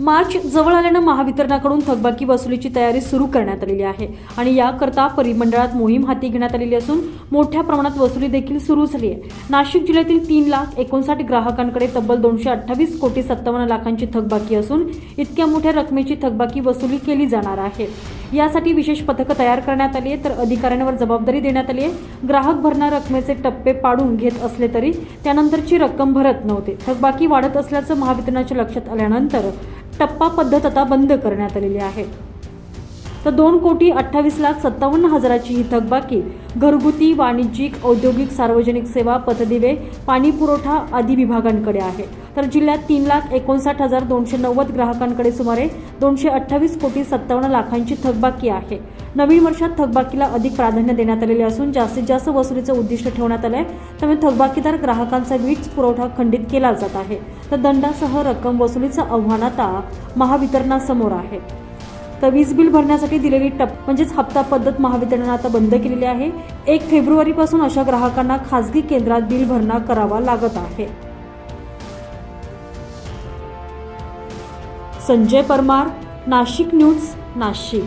मार्च जवळ आल्यानं महावितरणाकडून थकबाकी वसुलीची तयारी सुरू करण्यात आलेली आहे. आणि याकरता परिमंडळात मोहीम हाती घेण्यात आलेली असून मोठ्या प्रमाणात वसुली देखील सुरू झाली आहे. नाशिक जिल्ह्यातील तीन लाख एकोणसाठ ग्राहकांकडे तब्बल दोनशे अठ्ठावीस कोटी सत्तावन्न लाखांची थकबाकी असून इतक्या मोठ्या रकमेची थकबाकी वसुली केली जाणार आहे. यासाठी विशेष पथकं तयार करण्यात आली आहे तर अधिकाऱ्यांवर जबाबदारी देण्यात आली आहे. ग्राहक भरणार रकमेचे टप्पे पाडून घेत असले तरी त्यानंतरची रक्कम भरत नव्हते. थकबाकी वाढत असल्याचं महावितरणाच्या लक्षात आल्यानंतर टप्पा पद्धत आता बंद करण्यात आलेली आहे. तर दोन कोटी अठ्ठावीस लाख सत्तावन्न हजाराची ही थकबाकी. घरगुती वाणिज्यिक औद्योगिक सार्वजनिक सेवा पथदिवे पाणी पुरवठा आदी विभागांकडे आहे. तर जिल्ह्यात तीन लाख एकोणसाठ हजार दोनशे नव्वद ग्राहकांकडे सुमारे दोनशे अठ्ठावीस कोटी सत्तावन्न लाखांची थकबाकी आहे. नवीन वर्षात थकबाकीला अधिक प्राधान्य देण्यात आलेले असून जास्तीत जास्त वसुलीचं उद्दिष्ट ठेवण्यात आलं आहे त्यामुळे थकबाकीदार ग्राहकांचा वीज पुरवठा खंडित केला जात आहे. तर दंडासह रक्कम वसुलीचं आव्हान आता महावितरणासमोर आहे. तर वीज बिल भरण्यासाठी दिलेली टप म्हणजेच हप्ता पद्धत महावितरणानं आता बंद केलेली आहे. एक फेब्रुवारीपासून अशा ग्राहकांना खासगी केंद्रात बिल भरणा करावा लागत आहे. संजय परमार नाशिक न्यूज नाशिक.